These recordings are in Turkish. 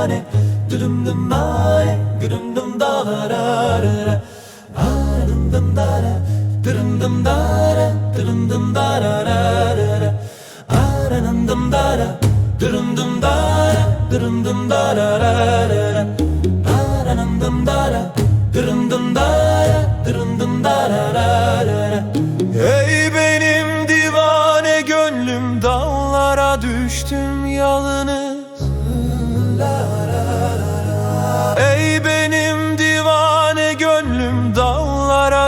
mane Dum dum mane Dum dum da da da dum dum da dum da da dum da da da da da da dum da da dum da da da da da da dum da da dum da da da da da Ey benim divane gönlüm dağlara düştüm yalnız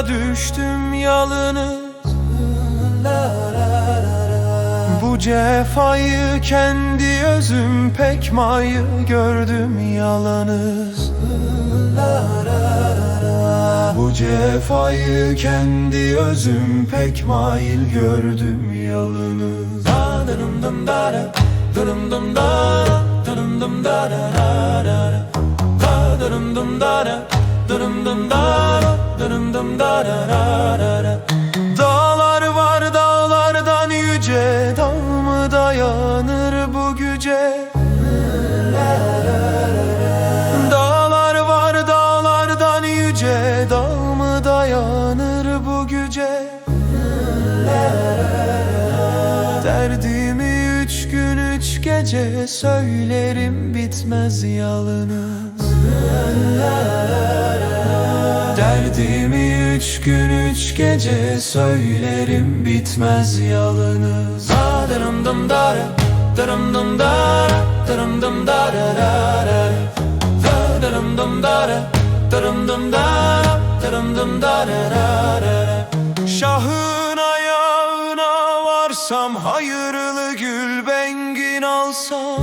düştüm yalnız. Bu cefayı kendi özüm pek mayı gördüm yalanız Bu cefayı kendi özüm pek mail gördüm yalınız Dırım dım da da Dırım dım da da Dırım dım da da da da da. Dırım dım da da Dağlar var dağlardan yüce Dağ mı dayanır bu güce? Dağlar var dağlardan yüce Dağ mı dayanır bu güce? Derdimi üç gün üç gece Söylerim bitmez yalınız Derdimi üç gün üç gece Söylerim bitmez yalınız Ah, Dırım dım da da Dırım dım da da Dırım dım da da da da da Dırım dım da da Dırım dım da da Dırım dım da da da da da Şahın ayağına varsam Hayırlı gül bengin alsam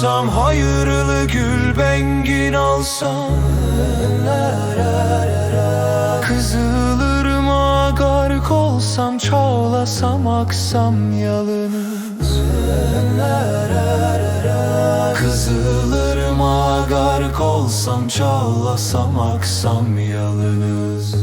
varsam Hayırlı gül bengin alsam. Kızılırmağa gark olsam Çağlasam aksam yalınız. Kızılırmağa gark olsam Çağlasam aksam yalınız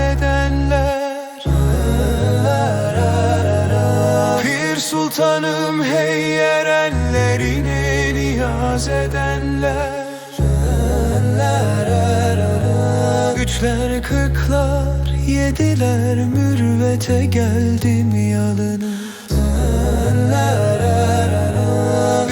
niyaz edenler. Pir sultanım hey yerenlerine niyaz edenler. Üçler kırklar yediler mürvete geldim yalınız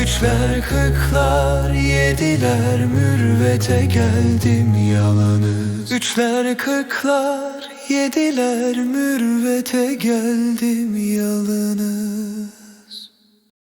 Üçler kırklar yediler mürvete geldim yalanız Üçler kırklar yediler mürvete geldim yalanız